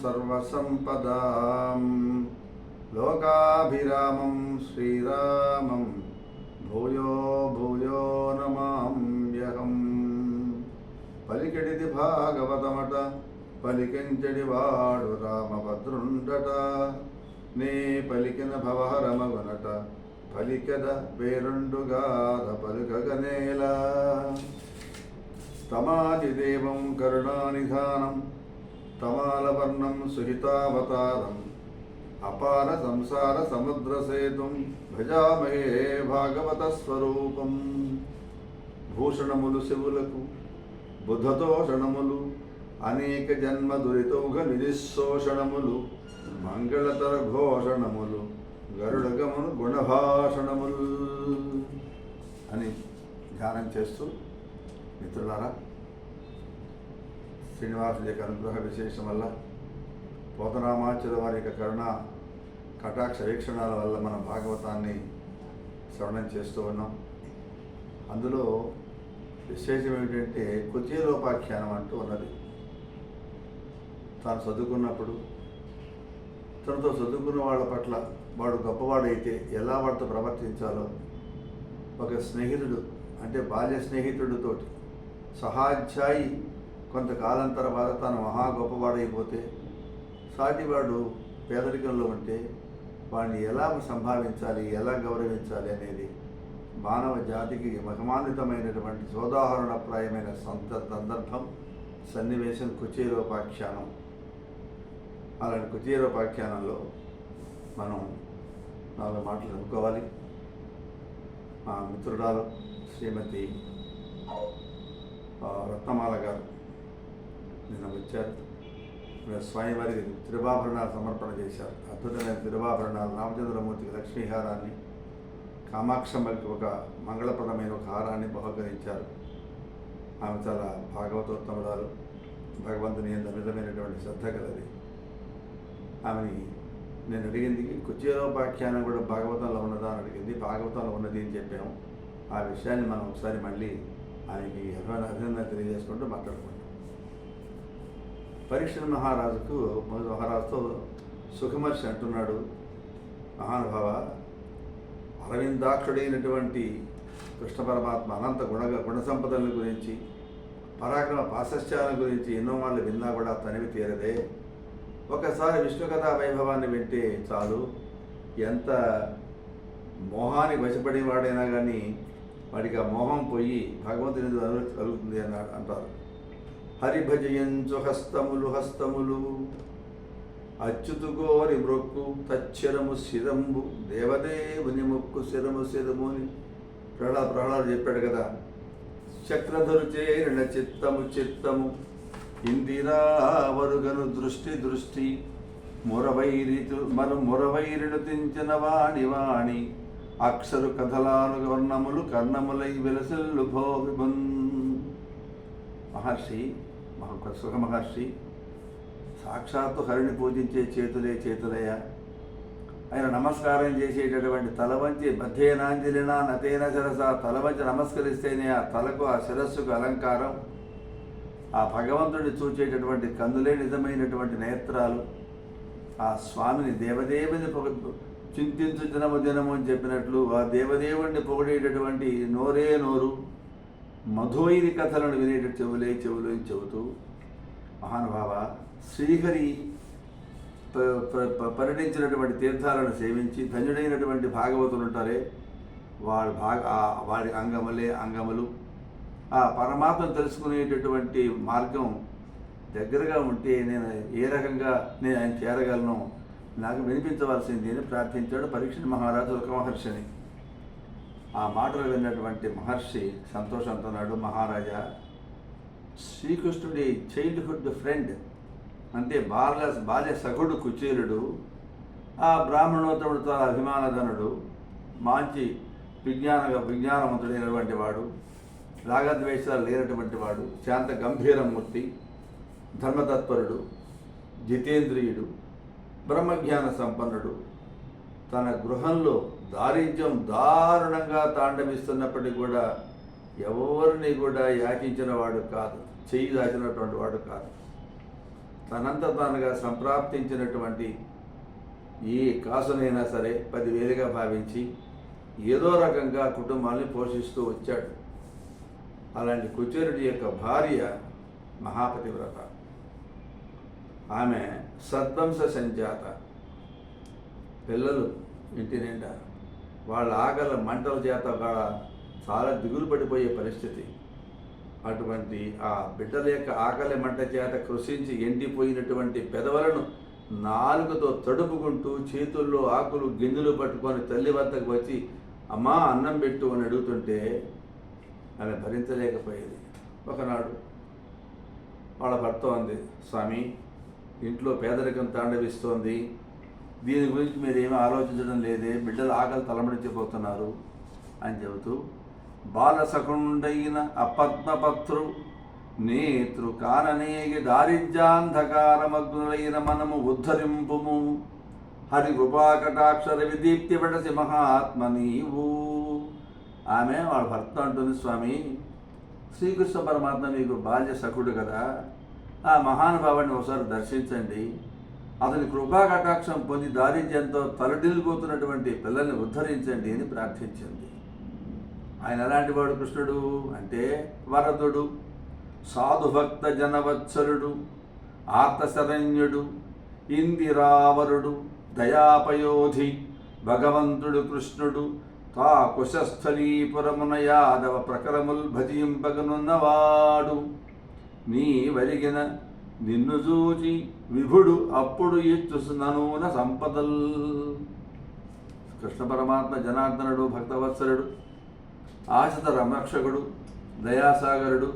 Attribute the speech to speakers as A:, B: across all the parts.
A: సర్వసంపదాం లోకాభిరామం శ్రీరామం భూయో భూయో నమాహం పలికెడిది భాగవతమట పలికించడి వాడు రామభద్రుండట నీ పలికిన భవహరమగునట పలికద వేరుండుగాద పలుకగనేలా తమాది దేవం కరుణానిధానం తమాలవర్ణం సుహితావతారం అపార సంసార సముద్ర సేతుం భజామహే భాగవత స్వరూపం. భూషణములు శివులకు బుధతోషణములు అనేక జన్మ దురితౌఘ నిధిశోషణములు మంగళతర ఘోషణములు గరుడగమును గుణభాషణములు అని ధ్యానం చేస్తూ మిత్రులారా శ్రీనివాసుల యొక్క అనుగ్రహ విశేషం వల్ల పోతనామాచుల వారి యొక్క కరుణ కటాక్ష వీక్షణాల వల్ల మనం భాగవతాన్ని శ్రవణం చేస్తూ ఉన్నాం. అందులో విశేషం ఏమిటంటే కుచేలోపాఖ్యానం అంటూ ఉన్నది. తాను చదువుకున్నప్పుడు తనతో చదువుకున్న వాళ్ళ పట్ల వాడు గొప్పవాడైతే ఎలా వాడితో ప్రవర్తించాలో ఒక స్నేహితుడు అంటే బాల్య స్నేహితుడితోటి సహాధ్యాయి కొంతకాలం తర్వాత తాను మహా గొప్పవాడైపోతే సాటివాడు పేదరికంలో ఉంటే వాడిని ఎలా సంభావించాలి ఎలా గౌరవించాలి అనేది మానవ జాతికి మహిమాన్వితమైనటువంటి సోదాహరణప్రాయమైన సంత సందర్భం సన్నివేశం కుచేరోపాఖ్యానం. అలాంటి కుచేరోపాఖ్యానంలో మనం నాలుగు మాటలు అనుకోవాలి మా మిత్రురాలు శ్రీమతి రత్నమాల గారు. నిన్న వచ్చారు స్వామివారి తిరువాభరణాలు సమర్పణ చేశారు. అద్భుతమైన తిరువాభరణాలు. రామచంద్రమూర్తికి లక్ష్మీహారాన్ని కామాక్షమ్మకి ఒక మంగళప్రదమైన ఒక హారాన్ని బహుకరించారు. ఆమె చాలా భాగవతోత్తమురాలు. భగవంతుని ఎంత విధమైనటువంటి శ్రద్ధ కలది. ఆమెని నేను అడిగింది కుచేరోపాఖ్యానం కూడా భాగవతంలో ఉన్నదా? అని అడిగింది. భాగవతంలో ఉన్నది అని చెప్పాము. ఆ విషయాన్ని మనం ఒకసారి మళ్ళీ ఆయనకి అభిమాన అభినందన తెలియజేసుకుంటూ మాట్లాడుకుంటాం పరీక్ష మహారాజుకు మహారాజుతో సుఖమర్షి అంటున్నాడు. మహానుభావ అరవిందాక్షుడైనటువంటి కృష్ణ పరమాత్మ అనంత గుణ గుణ సంపదల గురించి పరాక్రమ పాశస్త్యాల గురించి ఎన్నో వాళ్ళు విన్నా కూడా తనివి తీరదే. ఒకసారి విష్ణు కథా వైభవాన్ని వింటే చాలు. ఎంత మోహానికి వశపడిన వాడైనా కానీ వాడికి ఆ మోహం పోయి భగవంతుని అనుభూతి కలుగుతుంది అని అంటారు. హరిభజయంచు హస్తములు హస్తములు. అచ్యుతు గోరి మ్రొక్కు శిరంబు దేవదేవుని మొక్కు శిరము శిరము అని ప్రహ్లాద ప్రహ్లాదు చెప్పాడు కదా. చక్రధరు చేరిన చిత్తము చిత్తము. ఇందిరావరుగను దృష్టి దృష్టి. మురవైరితు మరు మురవైరిను తించిన వాణి వాణి. అక్షరు కథలాను వర్ణములు కర్ణములై విలసిల్లు భోవిమున్ మహర్షి మహ సుఖ మహర్షి సాక్షాత్తు హరిని పూజించే చేతులే చేతులయ్య. ఆయన నమస్కారం చేసేటటువంటి తల వంచి బద్ధేనాంజలినా నతేన శిరస తల వంచి నమస్కరిస్తేనే ఆ తలకు ఆ శిరస్సుకు అలంకారం. ఆ భగవంతుడిని చూచేటటువంటి కందులే నిజమైనటువంటి నేత్రాలు. ఆ స్వామిని దేవదేవుని పొగ చింతించు దినము దినము అని చెప్పినట్లు ఆ దేవదేవుణ్ణి పొగిడేటటువంటి నోరే నోరు. మధోయిని కథలను వినేట చెవులే చెవులు అని చెబుతూ మహానుభావ శ్రీహరి ప- పర్యటించినటువంటి తీర్థాలను సేవించి ధన్యుడైనటువంటి భాగవతులు ఉంటారే. వారి భాగ వారి అంగములే అంగములు. ఆ పరమాత్మను తెలుసుకునేటటువంటి మార్గం దగ్గరగా ఉంటే నేను ఏ రకంగా నేను ఆయన చేరగలను? నాకు వినిపించవలసింది అని ప్రార్థించాడు పరీక్ష మహారాజు ఒక మహర్షిని. ఆ మాటలు విన్నటువంటి మహర్షి సంతోషంతో నాడు మహారాజా శ్రీకృష్ణుడి చైల్డ్హుడ్ ఫ్రెండ్ అంటే బాల్య బాల్య సఖుడు కుచేలుడు ఆ బ్రాహ్మణోత్తముడితో అభిమానధనుడు మంచి విజ్ఞాన విజ్ఞానవంతుడైనటువంటి వాడు రాగద్వేషాలు లేనటువంటి వాడు శాంత గంభీరమూర్తి ధర్మతత్పరుడు జితేంద్రియుడు బ్రహ్మజ్ఞాన సంపన్నుడు. తన గృహంలో దారిద్ర్యం దారుణంగా తాండవిస్తున్నప్పటికీ కూడా ఎవరిని కూడా యాచించిన వాడు కాదు చెయ్యి దాచినటువంటి వాడు కాదు. తనంత తానుగా సంప్రాప్తించినటువంటి ఈ కాసునైనా సరే పదివేలుగా భావించి ఏదో రకంగా కుటుంబాన్ని పోషిస్తూ వచ్చాడు. అలాంటి కుచేరుడి యొక్క భార్య మహాపతివ్రత. ఆమె సద్వంశ సంజాత. పిల్లలు ఇంటి నిండా వాళ్ళ ఆకలి మంటల చేత చాలా దిగులు పడిపోయే పరిస్థితి. అటువంటి ఆ బిడ్డల యొక్క ఆకలి మంట చేత కృషించి ఎండిపోయినటువంటి పెదవులను నాలుగుతో తడుపుకుంటూ చేతుల్లో ఆకులు గింజలు పట్టుకొని తల్లి వద్దకు వచ్చి అమ్మా అన్నం పెట్టు అని అడుగుతుంటే ఆమె భరించలేకపోయేది. ఒకనాడు వాళ్ళ భర్త ఉంది స్వామి ఇంట్లో పేదరికం తాండవిస్తోంది. దీని గురించి మీరు ఏమీ ఆలోచించడం లేదే. బిడ్డలు ఆకలి తలమడించిపోతున్నారు అని చెబుతూ బాలసకుండైన అపద్మపత్రు నేతృ కాననేగి దారిద్ర్యాంధకారమగ్నులైన మనము ఉద్ధరింపుము. హరి కృపాకటాక్షర విదీప్తి పడసి మహాత్మ నీవు. ఆమె వాళ్ళ భర్త అంటుంది స్వామి శ్రీకృష్ణ పరమాత్మ మీకు బాల్య సఖుడు కదా. ఆ మహానుభావాన్ని ఒకసారి దర్శించండి. అతని కృపా కటాక్షం పొంది దారిద్ర్యంతో తలడిల్లిపోతున్నటువంటి పిల్లల్ని ఉద్ధరించండి అని ప్రార్థించింది. ఆయన ఎలాంటి వాడు కృష్ణుడు? అంటే వరదుడు సాధుభక్త జనవత్సరుడు ఆర్తశరణ్యుడు ఇందిరావరుడు దయాపయోధి భగవంతుడు కృష్ణుడు తా కుశస్థలీపురమున యాదవ ప్రకరముల్ భజింపగనున్నవాడు. నీ వరిగిన నిన్ను చూచి విభుడు అప్పుడు ఇచ్చు ననూన సంపదల్. కృష్ణ పరమాత్మ జనార్దనుడు భక్తవత్సరుడు ఆశత రమక్షకుడు దయాసాగరుడు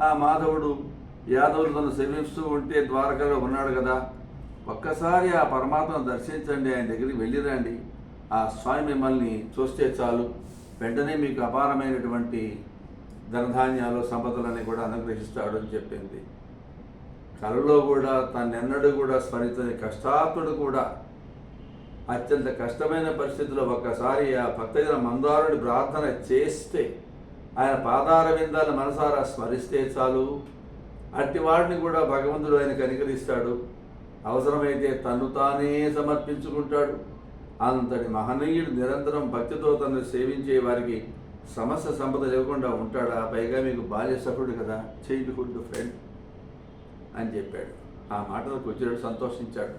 A: ఆ మాధవుడు యాదవులు తను సేవిస్తూ ఉంటే ద్వారకలో ఉన్నాడు కదా. ఒక్కసారి ఆ పరమాత్మను దర్శించండి ఆయన దగ్గరికి వెళ్ళిరండి ఆ స్వామి మిమ్మల్ని చూస్తే చాలు. వెంటనే మీకు అపారమైనటువంటి ధనధాన్యాలు సంపదలని కూడా అనుగ్రహిస్తాడు అని చెప్పింది. కలలో కూడా తన్నెన్నడూ కూడా స్మరించని కష్టాత్ముడు కూడా అత్యంత కష్టమైన పరిస్థితుల్లో ఒక్కసారి ఆ భక్తజన మందారుడి ప్రార్థన చేస్తే ఆయన పాదార విందాలు మనసారా స్మరిస్తే చాలు. అట్టి వాడిని కూడా భగవంతుడు ఆయన కనికరిస్తాడు అవసరమైతే తను తానే సమర్పించుకుంటాడు. అంతటి మహనీయుడు నిరంతరం భక్తితో తను సేవించే వారికి సమస్య సంపద లేకుండా ఉంటాడా? పైగా మీకు బాల్య సఫరుడు కదా చైల్డ్హుడ్ ఫ్రెండ్ అని చెప్పాడు. ఆ మాటలకు వచ్చినట్టు సంతోషించాడు.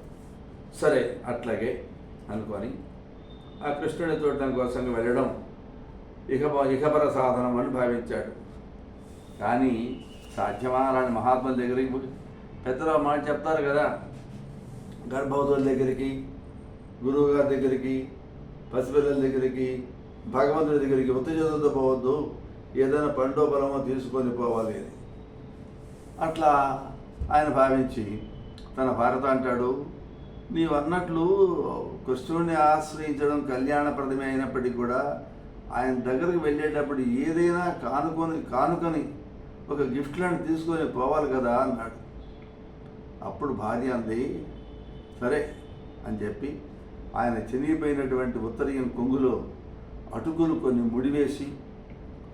A: సరే అట్లాగే అనుకొని ఆ కృష్ణుని చూడటం కోసం వెళ్ళడం ఇక ఇకపర సాధనం అని భావించాడు. కానీ సాధ్యమా అలాంటి మహాత్ముల దగ్గరికి పెద్దలు మాట చెప్తారు కదా గర్భవతుల దగ్గరికి గురువుగారి దగ్గరికి పసిపిల్లల దగ్గరికి భగవంతుడి దగ్గరికి ఉత్తేజంతో పోవద్దు ఏదైనా పండో బలమో తీసుకొని పోవాలి అని. అట్లా ఆయన భావించి తన భారత అంటాడు నీవు అన్నట్లు కృష్ణుడిని ఆశ్రయించడం కళ్యాణప్రదమే అయినప్పటికీ కూడా ఆయన దగ్గరికి వెళ్ళేటప్పుడు ఏదైనా కానుకొని కానుకొని ఒక గిఫ్ట్లను తీసుకొని పోవాలి కదా అన్నాడు. అప్పుడు భార్య అంది సరే అని చెప్పి ఆయన చినిగిపోయినటువంటి ఉత్తరీయం కొంగులో అటుకులు కొన్ని ముడివేసి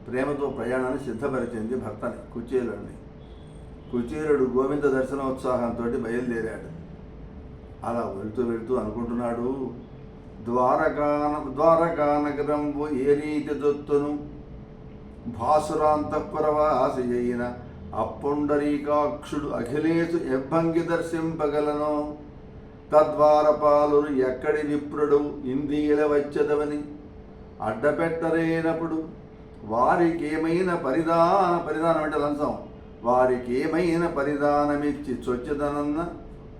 A: ప్రేమతో ప్రయాణాన్ని సిద్ధపరిచింది భర్తని కుచేలుడిని కుచేరుడు గోవింద దర్శనోత్సాహంతో బయలుదేరాడు. అలా వెళ్తూ వెళ్తూ అనుకుంటున్నాడు ద్వారకాన ద్వారకానగరంబు ఏ రీతి దొత్తును? భాసురాంతఃపురవాసి అయిన అప్పుండరీకాక్షుడు అఖిలేశు ఎబ్బంగి దర్శింపగలను. తద్వారపాలు ఎక్కడి విప్రుడు ఇందీల వచ్చదవని? అడ్డపెట్టరేనప్పుడు వారికేమైన పరిధాన పరిధానం అంటే లంచం వారికి ఏమైనా పరిధానమిచ్చి చొచ్చదనన్న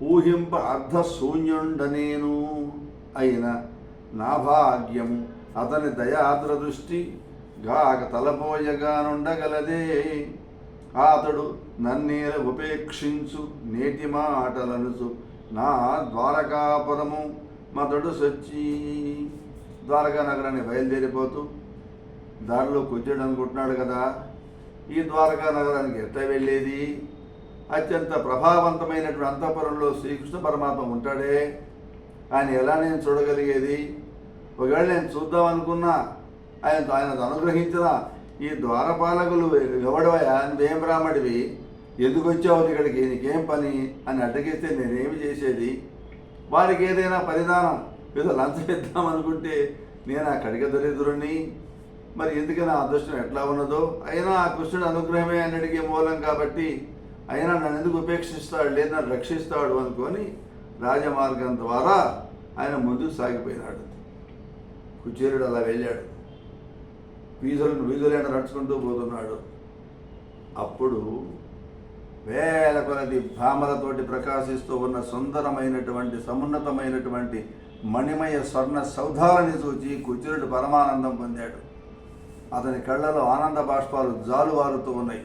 A: ఊహింప అర్ధశూన్యుండనేను. అయిన నా భాగ్యము అతని దయాద్ర దృష్టి గాక తలపోయగానుండగలదే. అతడు నన్నేల ఉపేక్షించు నేటి మాటలనుచు నా ద్వారకాపురము మతడు సొచ్చి ద్వారకా నగరాన్ని బయలుదేరిపోతూ దారిలో కూర్చోడు అనుకుంటున్నాడు కదా. ఈ ద్వారకా నగరానికి ఎట్ట వెళ్ళేది? అత్యంత ప్రభావవంతమైనటువంటి అంతఃపురంలో శ్రీకృష్ణ పరమాత్మ ఉంటాడే. ఆయన ఎలా నేను చూడగలిగేది? ఒకవేళ నేను చూద్దాం అనుకున్నా ఆయన ఆయన అనుగ్రహించిన ఈ ద్వారపాలకులు ఎవడవయా నువ్వేం బ్రాహ్మడివి? ఎందుకు వచ్చావు ఇక్కడికి? నీకేం పని? అని అడ్డగిస్తే నేనేమి చేసేది? వారికి ఏదైనా పరిధానం ఏదో లంచం ఇద్దామనుకుంటే నేను ఆ కడిగ దరిద్రుణ్ణి మరి ఎందుకని ఆ అదృష్టం ఎట్లా ఉన్నదో? అయినా ఆ కృష్ణుడు అనుగ్రహమే అన్నిటికీ మూలం కాబట్టి అయినా నన్ను ఎందుకు ఉపేక్షిస్తాడు? లేదా రక్షిస్తాడు అనుకొని రాజమార్గం ద్వారా ఆయన ముందుకు సాగిపోయినాడు. కుచేరుడు అలా వెళ్ళాడు. వీధులను వీధులైన నడుచుకుంటూ పోతున్నాడు. అప్పుడు వేల కొలది భామలతోటి ప్రకాశిస్తూ ఉన్న సుందరమైనటువంటి సమున్నతమైనటువంటి మణిమయ స్వర్ణ సౌధాలని చూచి కుచేరుడు పరమానందం పొందాడు. అతని కళ్ళలో ఆనంద బాష్పాలు జాలువారుతూ ఉన్నాయి.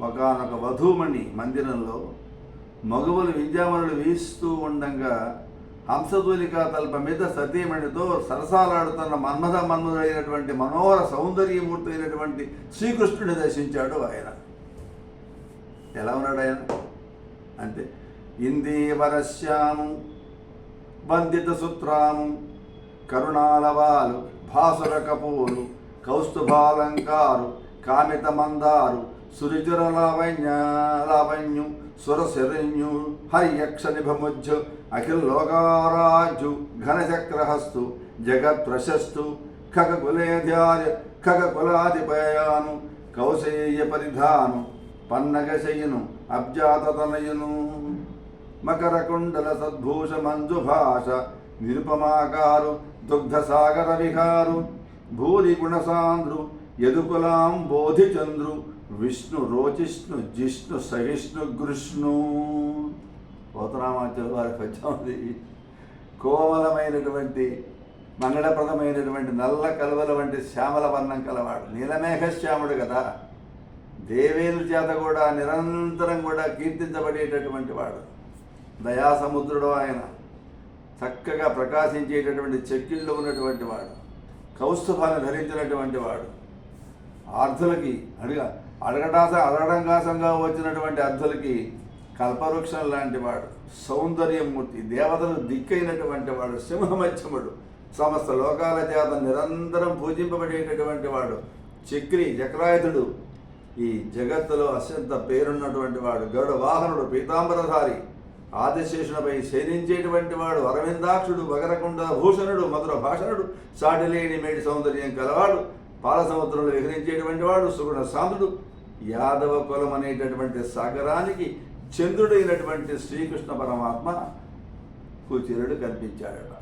A: ఒకనొక వధూమణి మందిరంలో మగువలు విద్యామణులు వీస్తూ ఉండగా హంసధూలిక తల్ప మీద సతీమణితో సరసాలాడుతున్న మన్మథ మన్మధుడైనటువంటి మనోహర సౌందర్యమూర్తి అయినటువంటి శ్రీకృష్ణుడిని దర్శించాడు ఆయన. ఎలా ఉన్నాడు ఆయన? అంతే ఇందీవరశ్యాము బంధిత సూత్రాము కరుణాలవాలు భాసుర కపూలు కౌస్తుభాలంకారు కామిత మందారు సురిజుర లావణ్య లావణ్యు సురశరణ్యు హరియక్ష నిభముజ్జు అఖిల లోకారాజు ఘనచక్రహస్తు జగత్ ప్రశస్తు ఖగకులేధ్యాయ ఖగకులాధిపయాను కౌశేయ పరిధాను పన్నగశయును అబ్జాతనయును మకర కుండల సద్భూష మంజు భాష నిరుపమాకారు దుగ్ధ సాగర విహారు భూరి గుణసాంద్రు యదుకులాం బోధిచంద్రు విష్ణు రోచిష్ణు జిష్ణు సహిష్ణు కృష్ణు పోతరామాచార్య వారికి వచ్చామది కోమలమైనటువంటి మంగళప్రదమైనటువంటి నల్ల కలువల వంటి శ్యామల వర్ణం కలవాడు. నీలమేఘ శ్యాముడు కదా. దేవేలు చేత కూడా నిరంతరం కూడా కీర్తించబడేటటువంటి వాడు. దయాసముద్రుడు ఆయన. చక్కగా ప్రకాశించేటటువంటి చెక్కిళ్ళు ఉన్నటువంటి వాడు. కౌస్తుభాన్ని ధరించినటువంటి వాడు. ఆర్థులకి అడగ అడగటాస అడగడంగాసంగా వచ్చినటువంటి అర్థులకి కల్పవృక్షం లాంటి వాడు సౌందర్యమూర్తి దేవతలు దిక్కైనటువంటి వాడు సింహమత్యముడు సమస్త లోకాల చేత నిరంతరం పూజింపబడేటటువంటి వాడు చక్రి చక్రాయుధుడు ఈ జగత్తులో అత్యంత పేరున్నటువంటి వాడు గరుడ వాహనుడు పీతాంబరధారి ఆదిశేషునిపై శయనించేటువంటి వాడు అరవిందాక్షుడు వగరకుండ భూషణుడు మధుర భాషణుడు సాటిలేని మేడి సౌందర్యం కలవాడు పాల సముద్రంలో విహరించేటువంటి వాడు సుగుణ సాంధుడు యాదవ కులం అనేటటువంటి సాగరానికి చంద్రుడైనటువంటి శ్రీకృష్ణ పరమాత్మ కుచిరుడు కనిపించాడట.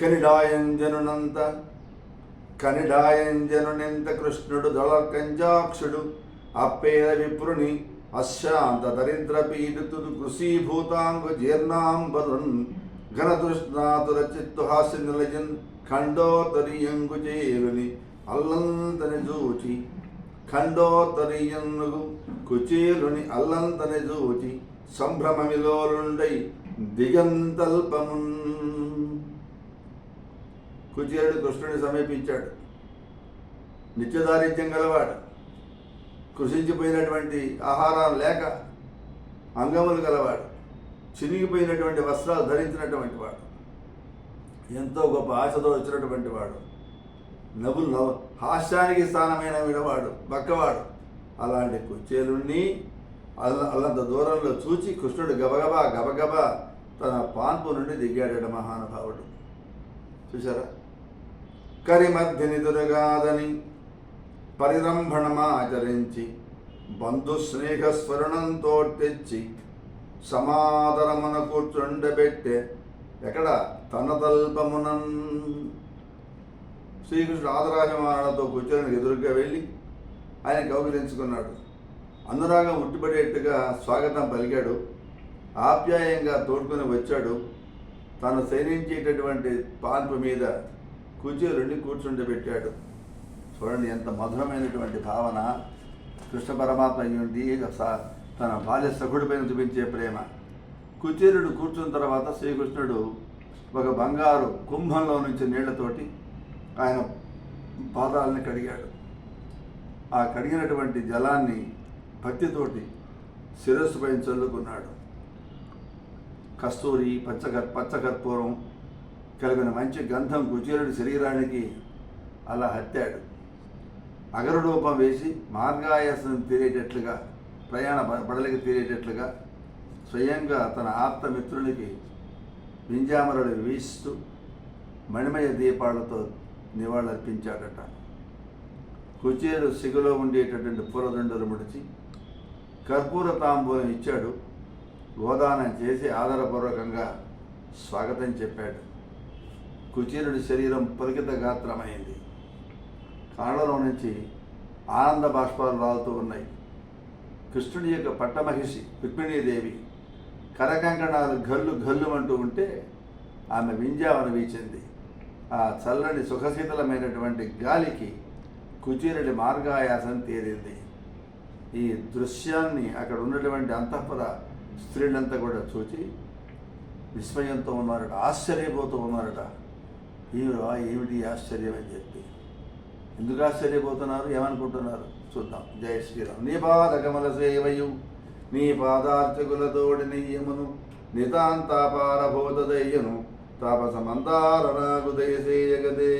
A: కనిడాయంజనునంత కనిడాయంజనునింత కృష్ణుడు దళకంజాక్షుడు అప్పేద విప్రుని అశాంత దరిద్ర పీడితుడు కృషీభూతాంగు జీర్ణాంబరున్ ఘనతృష్ణాతుర చిత్తు హాస్య నిలయన్ ఖండోతరియంగు చేరుని అల్లంతని చూచి ఖండోతరియంగు కుచేలుని అల్లంతని చూచి సంభ్రమమిలోలుండై దిగంతల్పమున్. కుచేరుడు కృష్ణుని సమీపించాడు. నిత్యదారిద్యం గలవాడు. కృషించిపోయినటువంటి ఆహారం లేక అంగములు గలవాడు చినిగిపోయినటువంటి వస్త్రాలు ధరించినటువంటి వాడు ఎంతో గొప్ప ఆశతో వచ్చినటువంటి వాడు నవ్వు నవ్వు హాస్యానికి స్థానమైన విడవాడు బక్కవాడు. అలాంటి కుచేలుణ్ణి అల్ల అల్లంత దూరంలో చూచి కృష్ణుడు గబగబా గబగబా తన పాన్పు నుండి దిగాడట మహానుభావుడు. చూసారా కరిమధ్యనిదురుగాదని పరిరంభణమాచరించి బంధు స్నేహస్వరణంతో తెచ్చి సమాదరమున కూర్చుండబెట్టే ఎక్కడ? తన తల్పమునన్ శ్రీకృష్ణుడు ఆదరాజమానాలతో కూర్చొని ఎదురుగా వెళ్ళి ఆయన కౌగిలించుకున్నాడు. అనురాగం ఉట్టిపడేట్టుగా స్వాగతం పలికాడు. ఆప్యాయంగా తోడుకొని వచ్చాడు. తను శయనించేటటువంటి పాన్పు మీద కుచేరుని కూర్చుండబెట్టాడు. చూడండి ఎంత మధురమైనటువంటి భావన కృష్ణ పరమాత్మ అయ్యుండి తన బాల్య సఖుడిపైన చూపించే ప్రేమ. కుచేరుడు కూర్చున్న తర్వాత శ్రీకృష్ణుడు ఒక బంగారు కుంభంలో నుంచి నీళ్ళతోటి ఆయన పాదాలని కడిగాడు. ఆ కడిగినటువంటి జలాన్ని భక్తితోటి శిరస్సు పైన చల్లుకున్నాడు. కస్తూరి పచ్చకర్ పచ్చకర్పూరం కలిగిన మంచి గంధం కుచేరుడి శరీరానికి అలా హత్తాడు. అగరుడూపం వేసి మార్గాయాసం తీరేటట్లుగా ప్రయాణ పడలికి బడలికి తీరేటట్లుగా స్వయంగా తన ఆప్త మిత్రునికి వింజామరలు వీస్తూ మణిమయ దీపాలతో నివాళులర్పించాడట. కుచేరు సిగులో ఉండేటటువంటి పూలదండలు ముడిచి కర్పూర తాంబూలం ఇచ్చాడు. గోదానం చేసి ఆదరపూర్వకంగా స్వాగతం చెప్పాడు. కుచేరుడి శరీరం పులకిత గాత్రమైంది. కాళ్ళలో నుంచి ఆనంద బాష్పాలు రాలుతూ ఉన్నాయి. కృష్ణుడి యొక్క పట్టమహిషి రుక్మిణీదేవి కరకంకణాలు గల్లు గల్లు అంటూ ఉంటే ఆమె వింజావన వీచింది. ఆ చల్లని సుఖశీతలమైనటువంటి గాలికి కుచీరుడి మార్గాయాసం తీరింది ఈ దృశ్యాన్ని అక్కడ ఉన్నటువంటి అంతఃపుర స్త్రీలంతా కూడా చూచి విస్మయంతో ఉన్నారట ఆశ్చర్యపోతూ ఉన్నారట. ఏమిరా ఏమిటి ఆశ్చర్యం? అని చెప్పి ఎందుకు ఆశ్చర్యపోతున్నారు? ఏమనుకుంటున్నారు? చూద్దాం. జయ శ్రీరామ్. నీ పాదకమల సేవయు నీ పాదార్చకులతోడి నెయ్యమును నితాంతాపారభూత దయ్యను తాపసమంతారనాగు దయసేయగదే